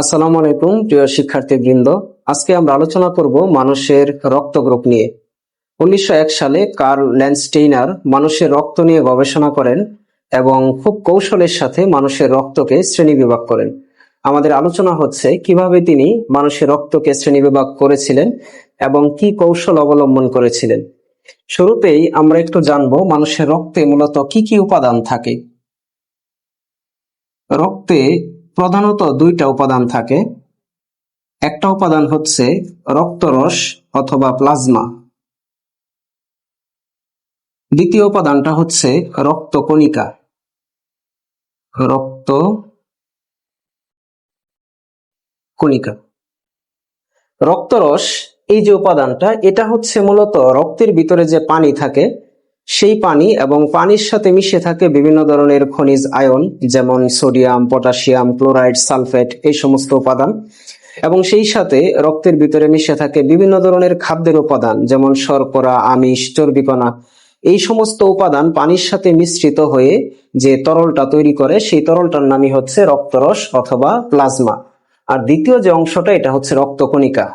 আসসালামু আলাইকুম, প্রিয় শিক্ষার্থীবৃন্দ। আজকে আমরা আলোচনা করব মানুষের রক্ত গ্রুপ নিয়ে। উনিশশো এক সালে কার্ল ল্যান্ডস্টেইনার মানুষের রক্ত নিয়ে গবেষণা করেন এবং খুব কৌশলের সাথে মানুষের রক্তকে শ্রেণীবিভাগ করেন। আমাদের আলোচনা হচ্ছে কীভাবে তিনি মানুষের রক্তকে শ্রেণীবিভাগ করেছিলেন এবং কি কৌশল অবলম্বন করেছিলেন। শুরুতেই আমরা একটু জানব মানুষের রক্তে মূলত কি কি উপাদান থাকে। রক্তে প্রধানত দুইটা উপাদান থাকে। একটা উপাদান হচ্ছে রক্তরস অথবা প্লাজমা। দ্বিতীয় উপাদানটা হচ্ছে রক্তকণিকা। রক্ত কণিকা রক্তরস, এই যে উপাদানটা, এটা হচ্ছে মূলত রক্তের ভিতরে যে পানি থাকে সেই পানি এবং পানির সাথে মিশে থাকে বিভিন্ন ধরনের খনিজ আয়ন, যেমন সোডিয়াম, পটাশিয়াম, ক্লোরাইড, সালফেট, এই সমস্ত উপাদান। এবং সেই সাথে রক্তের ভিতরে মিশে থাকে বিভিন্ন ধরনের খাদ্যের উপাদান, যেমন শর্করা, আমিষ, চর্বিকণা। এই সমস্ত উপাদান পানির সাথে মিশ্রিত হয়ে যে তরলটা তৈরি করে, সেই তরলটার নামই হচ্ছে রক্তরস অথবা প্লাজমা। আর দ্বিতীয় যে অংশটা, এটা হচ্ছে রক্তকণিকা।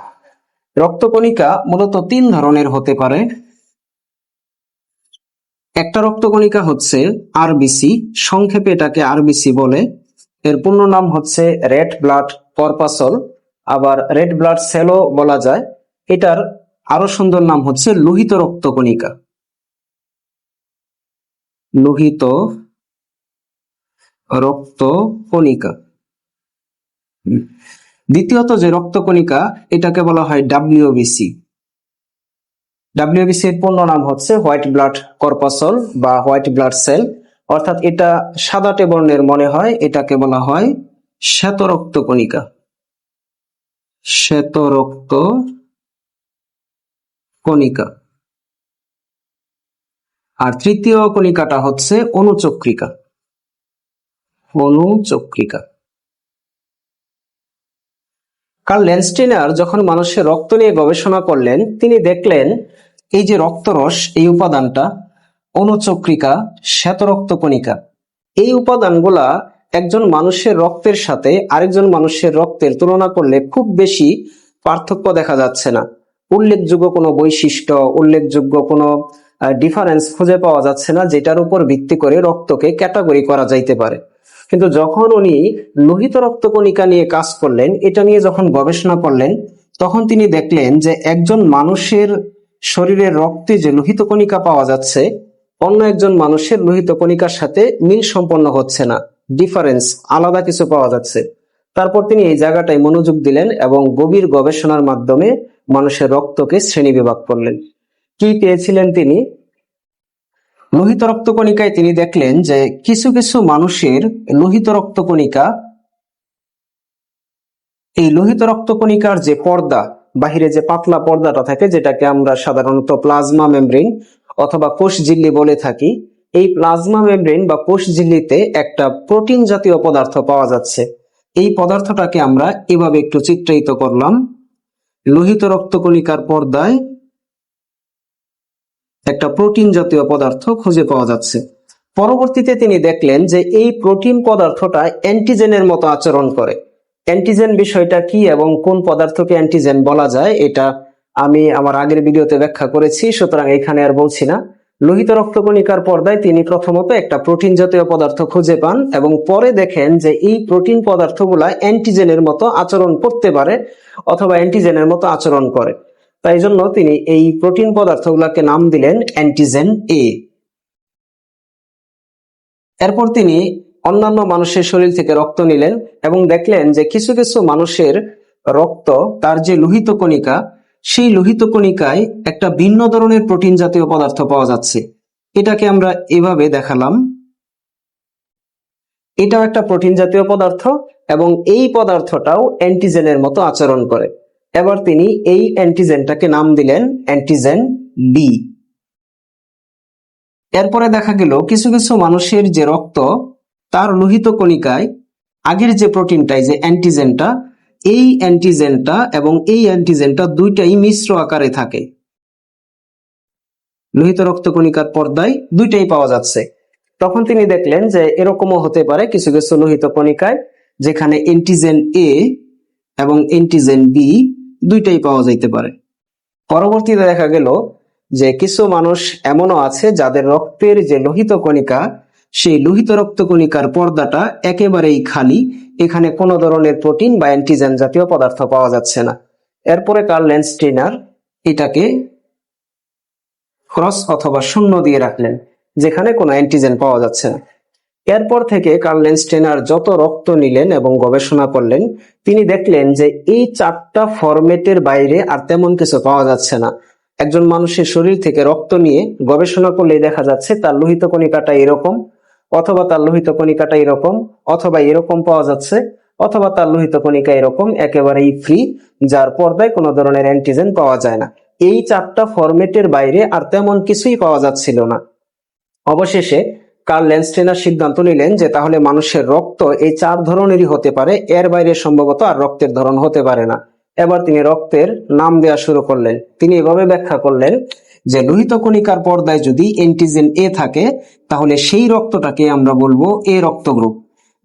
রক্তকণিকা মূলত তিন ধরনের হতে পারে। একটা রক্তকণিকা হচ্ছে আরবিসি সংক্ষেপে এটাকে আরবিসি বলে। এর পূর্ণ নাম হচ্ছে রেড ব্লাড কর্পাসল, আবার রেড ব্লাড সেলও বলা যায়। এটার আরও সুন্দর নাম হচ্ছে লোহিত রক্তকণিকা। লোহিত রক্তকণিকা। দ্বিতীয়ত যে রক্তকণিকা, এটাকে বলা হয় ডাব্লিউবিসি ডাব্লিউবিসি এর পূর্ণ নাম হচ্ছে হোয়াইট ব্লাড কর্পাসল বা হোয়াইট ব্লাড সেল। অর্থাৎ এটা সাদাটে বর্ণের মনে হয়, এটাকে বলা হয় শ্বেত রক্ত কণিকা। শ্বেত রক্ত কণিকা। আর তৃতীয় কণিকাটা হচ্ছে অনুচক্রিকা। অনুচক্রিকা। কার্ল ল্যান্ডস্টেইনার যখন মানুষের রক্ত নিয়ে গবেষণা করলেন, তিনি দেখলেন এই যে রক্তরস, এই উপাদানটা, অনুচক্রিকা শ্বেতরক্ত কণিকা এই উপাদানগুলা একজন মানুষের রক্তের সাথে আরেকজন মানুষের রক্তের তুলনা করলে খুব বেশি পার্থক্য দেখা যাচ্ছে না। উল্লেখযোগ্য কোনো বৈশিষ্ট্য, উল্লেখযোগ্য কোনো ডিফারেন্স খুঁজে পাওয়া যাচ্ছে না, যেটার উপর ভিত্তি করে রক্তকে ক্যাটাগরি করা যাইতে পারে। কিন্তু যখন উনি লোহিত রক্তকণিকা নিয়ে কাজ করলেন, এটা নিয়ে যখন গবেষণা করলেন, তখন তিনি দেখলেন যে একজন মানুষের শরীরের রক্তে যে লোহিত কণিকা পাওয়া যাচ্ছে, অন্য একজন মানুষের লোহিত কণিকার সাথে মিল সম্পন্ন হচ্ছে না। ডিফারেন্স আলাদা কিছু পাওয়া যাচ্ছে। তারপর তিনি এই জায়গাটায় মনোযোগ দিলেন এবং গভীর গবেষণার মাধ্যমে মানুষের রক্তকে শ্রেণি বিভাগ করলেন। কি পেয়েছিলেন তিনি? লোহিত রক্তকণিকায় তিনি দেখলেন যে কিছু কিছু মানুষের লোহিত রক্তকণিকা এই লোহিত রক্তকণিকার যে পর্দা বাহিরে যে পাতলা পর্দাটা থাকে, যেটাকে আমরা সাধারণত প্লাজমা মেমব্রেন অথবা কোষ ঝিল্লি বলে থাকি, এই প্লাজমা মেমব্রেন বা কোষ ঝিল্লিতে একটা প্রোটিন জাতীয় পদার্থ পাওয়া যাচ্ছে। এই পদার্থটাকে আমরা এভাবে একটু চিত্রায়িত করলাম। লোহিত রক্তকণিকার পর্দায় একটা প্রোটিন জাতীয় পদার্থ খুঁজে পাওয়া যাচ্ছে। পরবর্তীতে তিনি দেখলেন যে এই প্রোটিন পদার্থটা অ্যান্টিজেনের মতো আচরণ করে। অ্যান্টিজেন বিষয়টা কি এবং কোন পদার্থকে অ্যান্টিজেন বলা যায়, এটা আমি আমার আগের ভিডিওতে ব্যাখ্যা করেছি, সুতরাং এখানে আর বলছি না। লোহিত রক্তকণিকার পর্দায় তিনি প্রথমত একটা প্রোটিন জাতীয় পদার্থ খুঁজে পান এবং পরে দেখেন যে এই প্রোটিন পদার্থগুলা অ্যান্টিজেনের মতো আচরণ করতে পারে অথবা অ্যান্টিজেনের মতো আচরণ করে। তাই জন্য তিনি এই প্রোটিন পদার্থগুলোকে নাম দিলেন অ্যান্টিজেন এ এরপর তিনি অন্যান্য মানুষের শরীর থেকে রক্ত নিলেন এবং দেখলেন যে কিছু কিছু মানুষের রক্ত, তার যে লোহিত কণিকা, সেই লোহিত কণিকায় একটা ভিন্ন ধরনের প্রোটিন জাতীয় পদার্থ পাওয়া যাচ্ছে। এটাকে আমরা এভাবে দেখালাম। এটাও একটা প্রোটিন জাতীয় পদার্থ এবং এই পদার্থটাও অ্যান্টিজেনের মতো আচরণ করে। এবার তিনি এই অ্যান্টিজেনটাকে নাম দিলেন অ্যান্টিজেন বি। এরপরে দেখা গেল কিছু কিছু মানুষের যে রক্ত তার লোহিত কণিকায় আগের যে প্রোটিনটাই যে অ্যান্টিজেনটা এই অ্যান্টিজেনটা এবং এই অ্যান্টিজেনটা দুইটাই মিশ্র আকারে থাকে। লোহিত রক্তকণিকার পর্দায় দুইটাই পাওয়া যাচ্ছে। তখন তিনি দেখলেন যে এরকমও হতে পারে কিছু কিছু লোহিত কণিকায় যেখানে অ্যান্টিজেন এ এবং এন্টিজেন বি দুইটাই পাওয়া যাইতে পারে। পরবর্তীতে দেখা গেল যে কিছু মানুষ এমনও আছে যাদের রক্তের যে লোহিত কণিকা সেই লোহিত রক্ত কণিকার পর্দাটা একেবারেই খালি। এখানে কোনো ধরনের প্রোটিন বা অ্যান্টিজেন জাতীয় পদার্থ পাওয়া যাচ্ছে না। এরপরে কার্ল লেন্সটেইনার এটাকে ক্রস অথবা শূন্য দিয়ে রাখলেন, যেখানে কোনো অ্যান্টিজেন পাওয়া যাচ্ছে না। এরপর থেকে কার্ল লেন্সটেনার যত রক্ত নিলেন এবং গবেষণা করলেন, তিনি দেখলেন যে এই চারটা ফরম্যাটের বাইরে আর তেমন কিছু পাওয়া যাচ্ছে না। একজন মানুষের শরীর থেকে রক্ত নিয়ে গবেষণা করলে দেখা যাচ্ছে তার লোহিত কণিকাটা এরকম। অথবা তার লোহিত কণিকাটা এরকম, অথবা এরকম পাওয়া যাচ্ছে, অথবা তার লোহিত কণিকা এরকম, একেবারেই ফ্রি যার পর্দায় কোনো ধরনের অ্যান্টিজেন পাওয়া যায় না। এই চারটা ফরম্যাটের বাইরে আর তেমন কিছুই পাওয়া যাচ্ছিল না। অবশেষে কার্ল ল্যান্সটেনার সিদ্ধান্ত নিলেন যে তাহলে মানুষের রক্ত এই চার ধরনেরই হতে পারে, এর বাইরে সম্ভবত আর রক্তের ধরন হতে পারে না। এবার তিনি রক্তের নাম দেওয়া শুরু করলেন। তিনি এভাবে ব্যাখ্যা করলেন যে লোহিত কণিকার পর্দায় যদি এন্টিজেন এ থাকে, তাহলে সেই রক্তটাকে আমরা বলব এ রক্ত গ্রুপ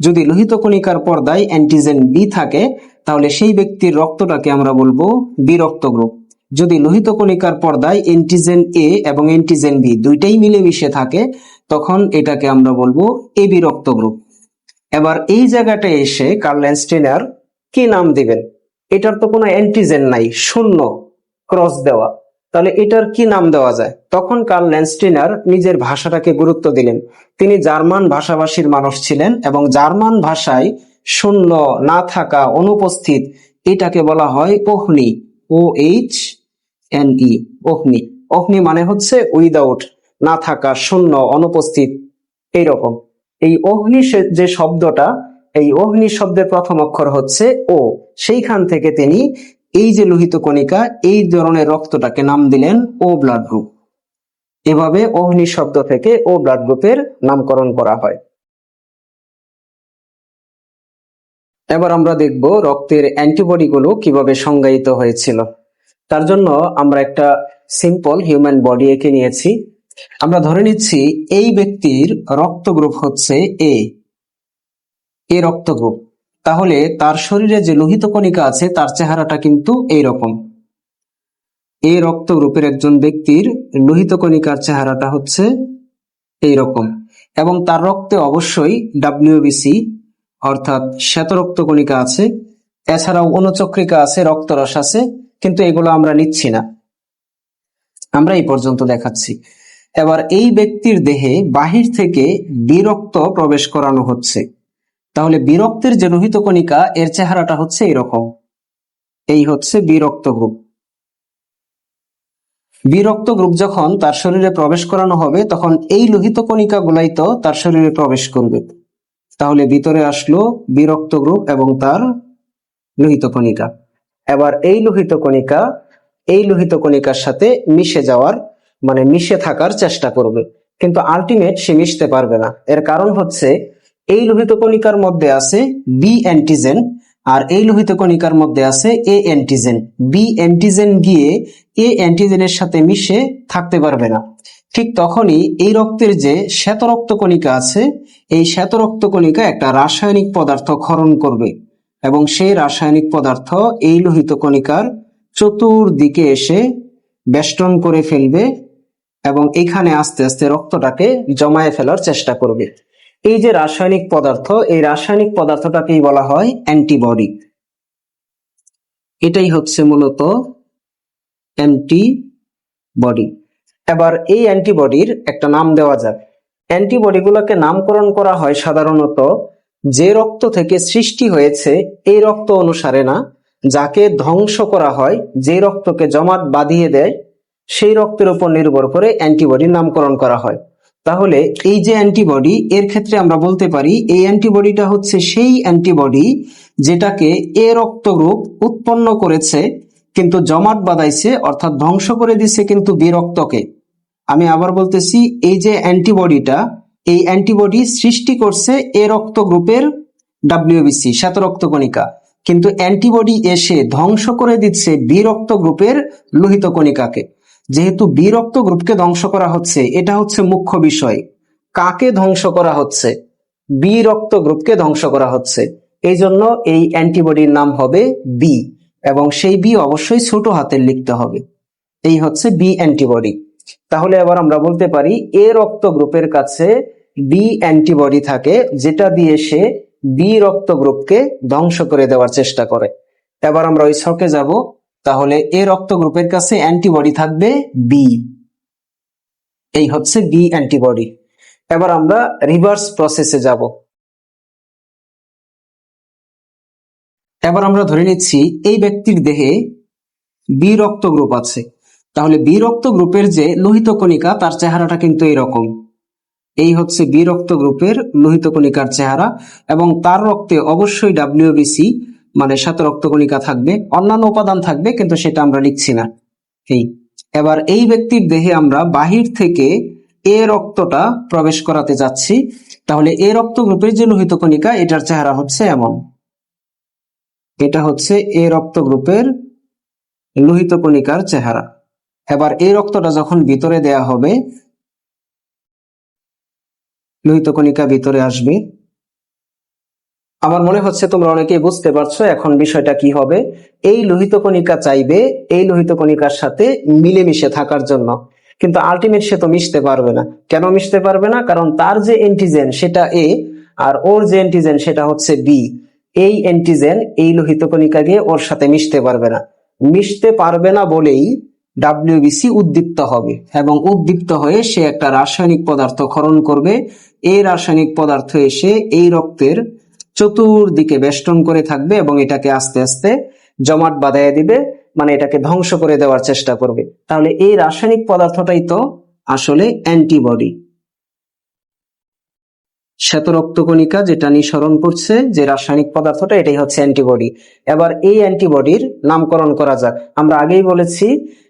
যদি লোহিত কণিকার পর্দায় অ্যান্টিজেন বি থাকে, তাহলে সেই ব্যক্তির রক্তটাকে আমরা বলব বি রক্ত গ্রুপ যদি লোহিত কণিকার পর্দায় এন্টিজেন এ এবং এন্টিজেন বি দুইটাই মিলেমিশে থাকে, তখন এটাকে আমরা বলব এ বি রক্ত গ্রুপ এবার এই জায়গাটা এসে কার্ল ল্যান্সটেনার কি নাম দিবেন? এটার তো কোনো অ্যান্টিজেন নাই, শূন্য ক্রস দেওয়া। তাহলে এটার কি নাম দেওয়া যায়? তখন কার্ল ল্যান্সটেনার নিজের ভাষাটাকে গুরুত্ব দিলেন। তিনি জার্মান ভাষাভাষীর মানুষ ছিলেন এবং জার্মান ভাষায় শূন্য না থাকা অনুপস্থিত এটাকে বলা হয় ওহনি ও এইচ এন ই অগ্নি অগ্নি মানে হচ্ছে উইদাউট না থাকা, শূন্য, অনুপস্থিত, এইরকম। এই অগ্নি যে শব্দটা, এই অগ্নি শব্দের প্রথম অক্ষর হচ্ছে ও সেইখান থেকে তিনি এই যে লোহিত কণিকা, এই ধরনের রক্তটাকে নাম দিলেন ও ব্লাড গ্রুপ এভাবে অগ্নি শব্দ থেকে ও ব্লাড গ্রুপের নামকরণ করা হয়। এবার আমরা দেখব রক্তের অ্যান্টিবডি গুলো কীভাবে সংজ্ঞায়িত হয়েছিল। তার জন্য আমরা একটা সিম্পল হিউম্যান বডি এঁকে নিয়েছি। আমরা ধরে নিচ্ছি এই ব্যক্তির রক্ত গ্রুপ হচ্ছে এ এ রক্ত গ্রুপ তাহলে তার শরীরে যে লোহিত কণিকা আছে, তার চেহারাটা কিন্তু এই রকম এ রক্ত গ্রুপের একজন ব্যক্তির লোহিত কণিকার চেহারাটা হচ্ছে এই রকম এবং তার রক্তে অবশ্যই ডাব্লিউবিসি অর্থাৎ শ্বেত রক্ত কণিকা আছে। এছাড়াও অনুচক্রিকা আছে, রক্তরস আছে, কিন্তু এগুলো আমরা নিচ্ছি না। আমরা এই পর্যন্ত দেখাচ্ছি। এবার এই ব্যক্তির দেহে বাহির থেকে বিরক্ত প্রবেশ করানো হচ্ছে। তাহলে বিরক্তের যে লোহিত কণিকা, এর চেহারাটা হচ্ছে এরকম। এই হচ্ছে বিরক্ত গ্রুপ। বিরক্ত গ্রুপ যখন তার শরীরে প্রবেশ করানো হবে, তখন এই লোহিত কণিকা গুলাই তো তার শরীরে প্রবেশ করবে। তাহলে ভিতরে আসলো বিরক্ত গ্রুপ এবং তার লোহিত কণিকা। এবার এই লোহিত কণিকা, এই লোহিত কণিকার সাথে মিশে যাওয়ার মানে মিশে থাকার চেষ্টা করবে। কিন্তু আলটিমেট সে মিশতে পারবে না। এর কারণ হচ্ছে এই লোহিত কণিকার মধ্যে আছে বি অ্যান্টিজেন আর এই লোহিত কণিকার মধ্যে আছে এ অ্যান্টিজেন বি অ্যান্টিজেন গিয়ে এ অ্যান্টিজেনের সাথে মিশে থাকতে পারবে না। ঠিক তখনই এই রক্তের যে শ্বেত রক্ত কণিকা আছে, এই শ্বেত রক্ত কণিকা একটা রাসায়নিক পদার্থ ক্ষরণ করবে এবং সেই রাসায়নিক পদার্থ এই লোহিত কণিকার চতুর্দিকে এসে বেষ্টন করে ফেলবে এবং এখানে আস্তে আস্তে রক্তটাকে জমায়ে ফেলার চেষ্টা করবে। এই যে রাসায়নিক পদার্থ, এই রাসায়নিক পদার্থটাকেই বলা হয় অ্যান্টিবডি। এটাই হচ্ছে মূলত অ্যান্টিবডি। এবার এই অ্যান্টিবডির একটা নাম দেওয়া যাক। অ্যান্টিবডিগুলোকে নামকরণ করা হয় সাধারণত যে রক্ত থেকে সৃষ্টি হয়েছে এই রক্ত অনুসারে না, যাকে ধ্বংস করা হয় যে রক্তকে জমাট বাঁধিয়ে দেয়, সেই রক্তের উপর নির্ভর করে অ্যান্টিবডির নামকরণ করা হয়। তাহলে এই যে অ্যান্টিবডি, এর ক্ষেত্রে আমরা বলতে পারি এই অ্যান্টিবডিটা হচ্ছে সেই অ্যান্টিবডি যেটাকে এ রক্ত গ্রুপ উৎপন্ন করেছে কিন্তু জমাট বাঁধাইছে, অর্থাৎ ধ্বংস করে দিছে কিন্তু বি রক্তকে। আমি আবার বলতেছি, এই যে অ্যান্টিবডিটা, এই অ্যান্টিবডি সৃষ্টি করছে এ রক্ত গ্রুপের ডাব্লিউবিসি শ্বেত রক্ত কণিকা কিন্তু অ্যান্টিবডি এসে ধ্বংস করে দিচ্ছে বি রক্ত গ্রুপের লোহিত কণিকাকে। যেহেতু বি রক্ত গ্রুপকে ধ্বংস করা হচ্ছে, এটা হচ্ছে মুখ্য বিষয়। কাকে ধ্বংস করা হচ্ছে? বি রক্ত গ্রুপকে ধ্বংস করা হচ্ছে। এই জন্য এই অ্যান্টিবডির নাম হবে বি এবং সেই বি অবশ্যই ছোট হাতের লিখতে হবে। এই হচ্ছে বি অ্যান্টিবডি। তাহলে এবার আমরা বলতে পারি, এ রক্ত গ্রুপের কাছে বি অ্যান্টিবডি থাকে, যেটা দিয়ে সে বি রক্ত গ্রুপকে ধ্বংস করে দেওয়ার চেষ্টা করে। এবার আমরা ওই ছকে যাব। তাহলে এ রক্ত গ্রুপের কাছে অ্যান্টিবডি থাকবে বি এই হচ্ছে বি অ্যান্টিবডি। এবার আমরা রিভার্স প্রসেসে যাব। এবার আমরা ধরে নিচ্ছি এই ব্যক্তির দেহে বি রক্ত গ্রুপ আছে। তাহলে বি রক্ত গ্রুপের যে লোহিত কণিকা, তার চেহারাটা কিন্তু এরকম এই হচ্ছে বি রক্ত গ্রুপের লোহিত কণিকার চেহারা এবং তার রক্তে অবশ্যই ডাব্লিউবিসি মানে সাত রক্ত কণিকা থাকবে, অন্যান্য উপাদান থাকবে, কিন্তু সেটা আমরা লিখছি না। এই, এবার এই ব্যক্তির দেহে আমরা বাহির থেকে এ রক্তটা প্রবেশ করাতে যাচ্ছি। তাহলে এ রক্ত গ্রুপের যে লোহিত কণিকা, এটার চেহারা হচ্ছে এমন। এটা হচ্ছে এ রক্ত গ্রুপের লোহিত কণিকার চেহারা। এবার এই রক্তটা যখন ভিতরে দেয়া হবে, লোহিত কণিকা ভিতরে আসবে আমার মনে হচ্ছে তোমরা অনেকেই বুঝতে পারছ এখন বিষয়টা কি হবে। এই লোহিত কণিকা চাইবে, এই লোহিত কণিকার সাথে মিলেমিশে থাকার জন্য। কিন্তু আলটিমেট সে তো মিশতে পারবে না। কেন মিশতে পারবে না? কারণ তার যে এন্টিজেন সেটা এ আর ওর যে এন্টিজেন সেটা হচ্ছে বি এই এন্টিজেন এই লোহিত কণিকা গিয়ে ওর সাথে মিশতে পারবে না। মিশতে পারবে না বলেই ডাব্লিউবিসি উদ্দীপ্ত হবে এবং উদ্দীপ্ত হয়ে সে একটা রাসায়নিক পদার্থ খরণ করবে। এই রাসায়নিক পদার্থ এসে এই রক্তের চতুর্দিকে বেষ্টন করে থাকবে এবং এটাকে আস্তে আস্তে জমাট বাঁধাইয়া দিবে মানে এটাকে ধ্বংস করে দেওয়ার চেষ্টা করবে। তাহলে এই রাসায়নিক পদার্থটাই তো আসলে অ্যান্টিবডি। শ্বেত রক্তকণিকা যেটা নিঃসরণ করছে, যে রাসায়নিক পদার্থটা, এটাই হচ্ছে অ্যান্টিবডি। এবার এই অ্যান্টিবডির নামকরণ করা যাক। আমরা আগেই বলেছি,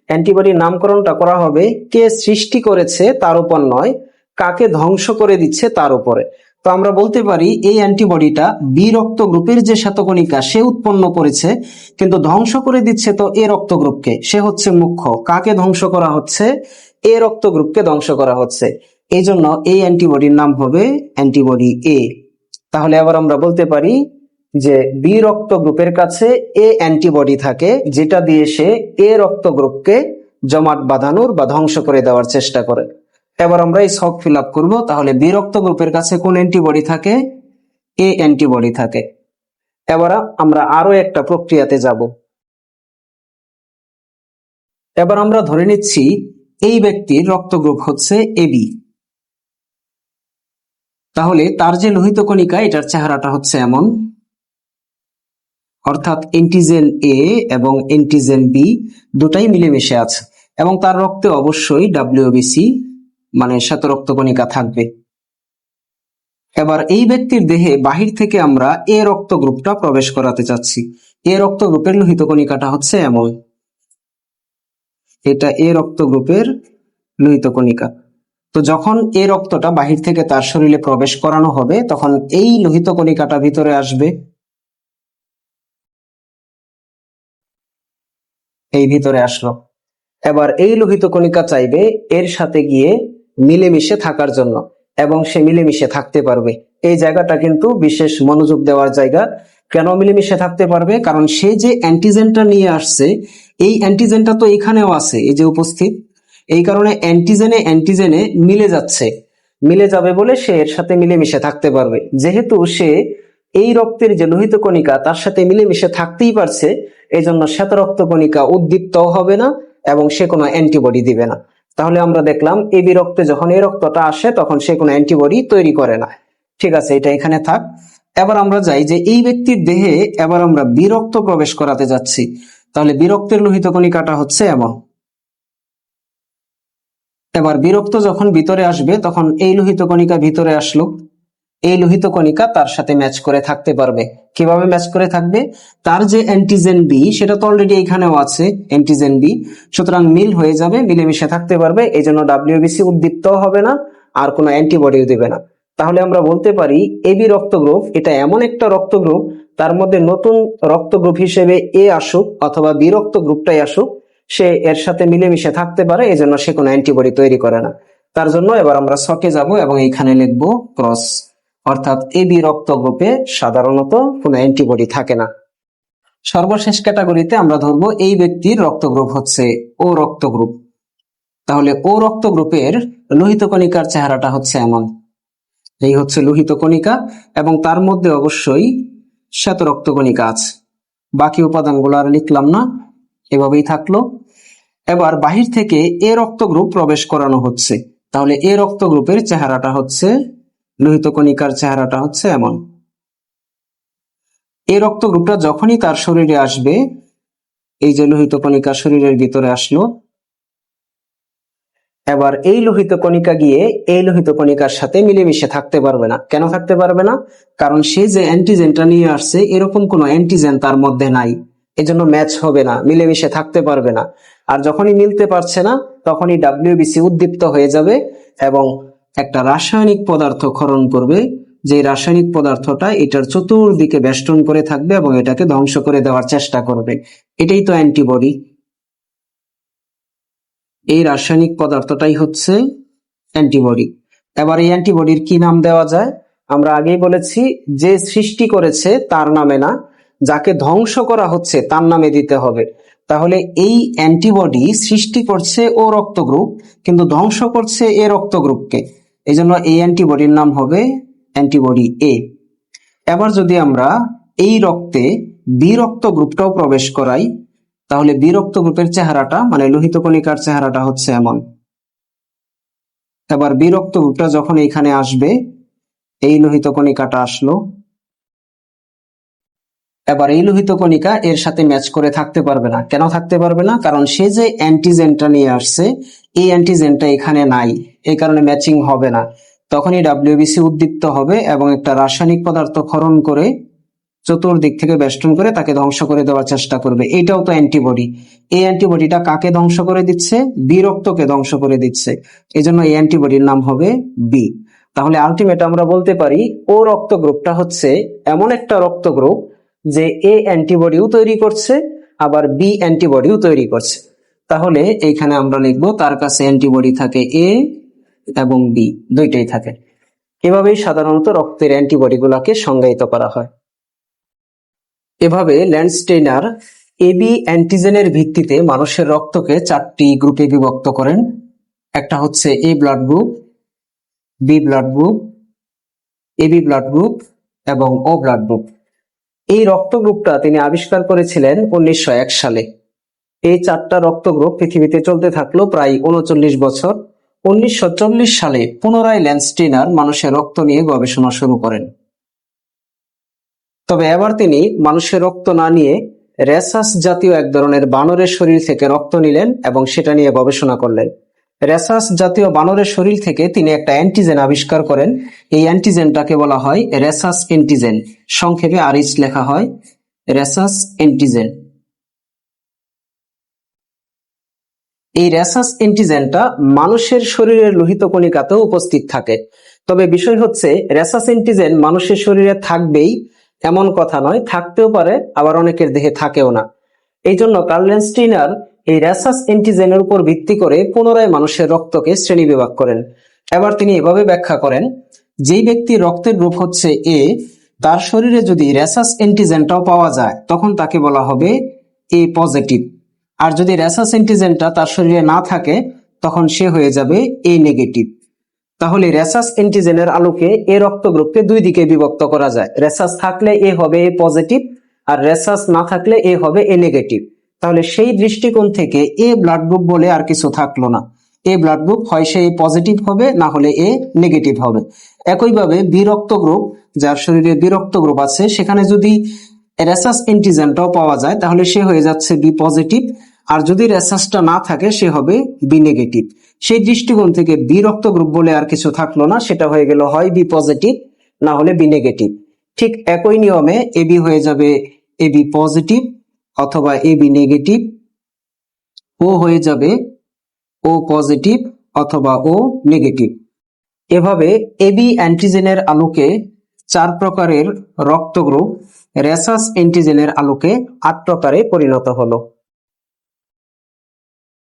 অ্যান্টিবডির নামকরণটা করা হবে, কে সৃষ্টি করেছে তার উপর নয়, কাকে ধ্বংস করে দিচ্ছে তার উপরে। তো আমরা বলতে পারি এই অ্যান্টিবডিটা বি রক্ত গ্রুপের যে শ্বেতকণিকা, সে উৎপন্ন করেছে, কিন্তু ধ্বংস করে দিচ্ছে তো এ রক্ত গ্রুপকে। সে হচ্ছে মুখ্য। কাকে ধ্বংস করা হচ্ছে? এ রক্ত গ্রুপকে ধ্বংস করা হচ্ছে। এই জন্য এই অ্যান্টিবডির নাম হবে অ্যান্টিবডি এ তাহলে আবার আমরা বলতে পারি যে বি রক্ত গ্রুপের কাছে এ অ্যান্টিবডি থাকে, যেটা দিয়ে সে এ রক্ত গ্রুপকে জমাট বাঁধানোর বা ধ্বংস করে দেওয়ার চেষ্টা করে। এবার আমরা এই ছক ফিল আপ করব। তাহলে বিরক্ত গ্রুপের কাছে কোন অ্যান্টিবডি থাকে? এ অ্যান্টিবডি থাকে। এবার আমরা আরও একটা প্রক্রিয়াতে যাব। এবার আমরা ধরে নিচ্ছি এই ব্যক্তির রক্ত গ্রুপ হচ্ছে এবি তাহলে তার যে লোহিত কণিকা, এটার চেহারাটা হচ্ছে এমন। অর্থাৎ এন্টিজেন এ এবং এন্টিজেন বি দুটাই মিলেমিশে আছে। এবং তার রক্তে অবশ্যই ডাব্লিউবিসি মানে শ্বেত রক্তকণিকা থাকবে। এবার এই ব্যক্তির দেহে বাহির থেকে আমরা এ রক্ত গ্রুপটা প্রবেশ করাতে চাচ্ছি। এ রক্ত গ্রুপের লোহিত কণিকাটা হচ্ছে এমন এটা এ রক্ত গ্রুপের লোহিত কণিকা। তো যখন এ রক্তটা বাহির থেকে তার শরীরে প্রবেশ করানো হবে, তখন এই লোহিত কণিকাটা ভিতরে আসবে। এই ভিতরে আসলো। এবার এই লোহিত কণিকা চাইবে এর সাথে গিয়ে মিলেমিশে থাকার জন্য এবং সে মিলেমিশে থাকতে পারবে। এই জায়গাটা কিন্তু বিশেষ মনোযোগ দেওয়ার জায়গা। কেন মিলেমিশে থাকতে পারবে? কারণ সে যে অ্যান্টিজেনটা নিয়ে আসছে, এই অ্যান্টিজেনটা তো এখানেও আছে, এই যে উপস্থিত। এই কারণে অ্যান্টিজেনে অ্যান্টিজেনে মিলে যাচ্ছে। মিলে যাবে বলে সে এর সাথে মিলেমিশে থাকতে পারবে। যেহেতু সে এই রক্তের যে লোহিত কণিকা, তার সাথে মিলেমিশে থাকতেই পারছে এই জন্য শ্বেত রক্ত কণিকা উদ্দীপ্তও হবে না এবং সে কোনো অ্যান্টিবডি দিবে না। তাহলে আমরা দেখলাম এবি রক্তে যখন এই রক্তটা আসে, তখন সে কোনো অ্যান্টিবডি তৈরি করে না। ঠিক আছে, এটা এখানে থাক। এবার আমরা যাই যে এই ব্যক্তির দেহে এবার আমরা বিরক্ত প্রবেশ করাতে যাচ্ছি। তাহলে বিরক্তের লোহিত কণিকাটা হচ্ছে এমন। এবার বিরক্ত যখন ভিতরে আসবে, তখন এই লোহিত কণিকা ভিতরে আসলো। এই লোহিত কণিকা তার সাথে ম্যাচ করে থাকতে পারবে। কীভাবে ম্যাচ করে থাকবে? তার যে অ্যান্টিজেন বি সেটা তো অলরেডি এখানেও আছে অ্যান্টিজেন বি সুতরাং মিল হয়ে যাবে, মিলেমিশে থাকতে পারবে এই জন্য ডাব্লিউবিসি উদ্দীপ্ত হবে না, আর কোনো অ্যান্টিবডিও দিবে না। তাহলে আমরা বলতে পারি এবি রক্ত গ্রুপ এটা এমন একটা রক্ত গ্রুপ তার মধ্যে নতুন রক্ত গ্রুপ হিসেবে এ আসুক অথবা বি রক্ত গ্রুপটাই আসুক, সে এর সাথে মিলেমিশে থাকতে পারে এই জন্য সে কোনো অ্যান্টিবডি তৈরি করে না। তার জন্য এবার আমরা ছকে যাব এবং এইখানে লিখব ক্রস অর্থাৎ এবি রক্ত গ্রুপে সাধারণত কোনো অ্যান্টিবডি থাকে না। সর্বশেষ ক্যাটাগরিতে আমরা ধরবো এই ব্যক্তির রক্ত গ্রুপ হচ্ছে ও রক্ত গ্রুপ। তাহলে ও রক্ত গ্রুপের লোহিত কণিকার চেহারাটা হচ্ছে এমন। এই হচ্ছে লোহিত কণিকা এবং তার মধ্যে অবশ্যই শ্বেত রক্ত কণিকা আছে। বাকি উপাদানগুলো আর লিখলাম না, এভাবেই থাকল। এবার বাহির থেকে এ রক্ত গ্রুপ প্রবেশ করানো হচ্ছে। তাহলে এ রক্ত গ্রুপের চেহারাটা হচ্ছে লোহিত কণিকার চেহারাটা হচ্ছে এমন। এই রক্ত গ্রুপটা যখনই তার শরীরে আসবে, এই যে লোহিত কণিকা শরীরের ভিতরে আসলো, এবার এই লোহিত কণিকা গিয়ে এই লোহিত কণিকার সাথে মিলেমিশে থাকতে পারবে না। কেন থাকতে পারবে না? কারণ সে যে অ্যান্টিজেনটা নিয়ে আসছে, এরকম কোনো অ্যান্টিজেন তার মধ্যে নাই। এজন্য ম্যাচ হবে না, মিলেমিশে থাকতে পারবে না। আর যখনই মিলতে পারছে না, তখনই ডাব্লিউবিসি উদ্দীপ্ত হয়ে যাবে এবং একটা রাসায়নিক পদার্থ খরণ করবে, যে রাসায়নিক পদার্থটা এটার চতুর্দিকে বেষ্টন করে থাকবে এবং এটাকে ধ্বংস করে দেওয়ার চেষ্টা করবে। এটাই তো অ্যান্টিবডি। এই রাসায়নিক পদার্থটাই হচ্ছে অ্যান্টিবডি। এবার এই অ্যান্টিবডির কি নাম দেওয়া যায়? আমরা আগেই বলেছি, যে সৃষ্টি করেছে তার নামে না, যাকে ধ্বংস করা হচ্ছে তার নামে দিতে হবে। তাহলে এই অ্যান্টিবডি সৃষ্টি করছে ও রক্ত গ্রুপ কিন্তু ধ্বংস করছে এ রক্ত গ্রুপকে এই জন্য এই অ্যান্টিবডির নাম হবে অ্যান্টিবডি এ। এবার যদি আমরা এই রক্তে বি রক্ত গ্রুপটাও প্রবেশ করাই, তাহলে বি রক্ত গ্রুপের চেহারাটা মানে লোহিত কণিকার চেহারাটা হচ্ছে এমন। এবার বি রক্ত গ্রুপটা যখন এখানে আসবে, এই লোহিত কণিকাটা আসলো। এবার এই লোহিত কণিকা এর সাথে ম্যাচ করে থাকতে পারবে না। কেন থাকতে পারবে না? কারণ সে যে অ্যান্টিজেনটা নিয়ে আসছে, এই অ্যান্টিজেনটা এখানে নাই। এই কারণে ম্যাচিং হবে না। তখনই ডাব্লিউবিসি উদ্দীপ্ত হবে এবং একটা রাসায়নিক পদার্থ খরণ করে চতুর্দিক থেকে বেষ্টন করে তাকে ধ্বংস করে দেওয়ার চেষ্টা করবে। এটাও তো অ্যান্টিবডি এই অ্যান্টিবডিটা কাকে ধ্বংস করে দিচ্ছে? বি রক্তকে ধ্বংস করে দিচ্ছে। এই জন্য এই অ্যান্টিবডির নাম হবে বি তাহলে আলটিমেট আমরা বলতে পারি ও রক্ত গ্রুপটা হচ্ছে এমন একটা রক্ত গ্রুপ যে এ অ্যান্টিবডিও তৈরি করছে, আবার বি অ্যান্টিবডিও তৈরি করছে। তাহলে এইখানে আমরা লিখব তার কাছে অ্যান্টিবডি থাকে এ এবং বি দুইটাই থাকে। এভাবেই সাধারণত রক্তের অ্যান্টিবডিগুলোকে সংজ্ঞায়িত করা হয়। এভাবে ল্যান্ডস্টেইনার এবি অ্যান্টিজেনের ভিত্তিতে মানুষের রক্তকে চারটি গ্রুপে বিভক্ত করেন। একটা হচ্ছে A blood group B blood group AB blood group এবং ও ব্লাড গ্রুপ এই রক্ত গ্রুপটা তিনি আবিষ্কার করেছিলেন উনিশশো এক সালে। এই চারটা রক্ত গ্রুপ পৃথিবীতে চলতে থাকল প্রায় উনচল্লিশ বছর। উনিশশো চল্লিশ সালে পুনরায় ল্যান্ডস্টিনার মানুষের রক্ত নিয়ে গবেষণা শুরু করেন। তবে এবার তিনি মানুষের রক্ত না নিয়ে রেসাস জাতীয় এক ধরনের বানরের শরীর থেকে রক্ত নিলেন এবং সেটা নিয়ে গবেষণা করলেন। রেসাস জাতীয় বানরের শরীর থেকে তিনি একটা অ্যান্টিজেন আবিষ্কার করেন। এই অ্যান্টিজেনটাকে বলা হয় রেসাস অ্যান্টিজেন সংক্ষেপে আরিস লেখা হয় রেসাস অ্যান্টিজেন এই রেসাস অ্যান্টিজেনটা মানুষের শরীরের লোহিত কণিকাতেও উপস্থিত থাকে। তবে বিষয় হচ্ছে, রেসাস অ্যান্টিজেন মানুষের শরীরে থাকবেই এমন কথা নয়, থাকতেও পারে, আবার অনেকের দেহে থাকেও না। এই জন্য কার্লেনস্টিনার এই রেসাস অ্যান্টিজেনের উপর ভিত্তি করে পুনরায় মানুষের রক্তকে শ্রেণি বিভাগ করেন। এবার তিনি এভাবে ব্যাখ্যা করেন, যেই ব্যক্তি রক্তের গ্রুপ হচ্ছে এ তার শরীরে যদি রেসাস অ্যান্টিজেনটাও পাওয়া যায়, তখন তাকে বলা হবে এ পজিটিভ। আর যদি রেসাস অ্যান্টিজেনটা তার শরীরে না থাকে, তখন সে হয়ে যাবে এ নেগেটিভ। তাহলে রেসাস অ্যান্টিজেনের আলোকে এ রক্ত গ্রুপকে দুই দিকে বিভক্ত করা যায়। রেসাস থাকলে এ হবে এ পজিটিভ, আর রেসাস না থাকলে এ হবে এ নেগেটিভ। তাহলে সেই দৃষ্টিকোণ থেকে এ ব্লাড গ্রুপ বলে আর কিছু থাকল না। এ ব্লাড গ্রুপ হয় সে পজিটিভ হবে, না হলে এ নেগেটিভ হবে। একইভাবে বিরক্ত গ্রুপ যার শরীরে বিরক্ত গ্রুপ আছে, সেখানে যদি রেসাস অ্যান্টিজেনটাও পাওয়া যায়, তাহলে সে হয়ে যাচ্ছে বি পজিটিভ আর যদি রেসাসটা না থাকে, সে হবে বি নেগেটিভ সেই দৃষ্টিকোণ থেকে বি রক্ত গ্রুপ বলে আর কিছু থাকল না, সেটা হয়ে গেল হয় বি পজিটিভ না হলে বি নেগেটিভ ঠিক একই নিয়মে এবি হয়ে যাবে এবি পজিটিভ অথবা এবি নেগেটিভ ও হয়ে যাবে ও পজিটিভ অথবা ও নেগেটিভ এভাবে এবি অ্যান্টিজেনের আলোকে চার প্রকারের রক্ত গ্রুপ রেসাস অ্যান্টিজেনের আলোকে আট প্রকারে পরিণত হলো।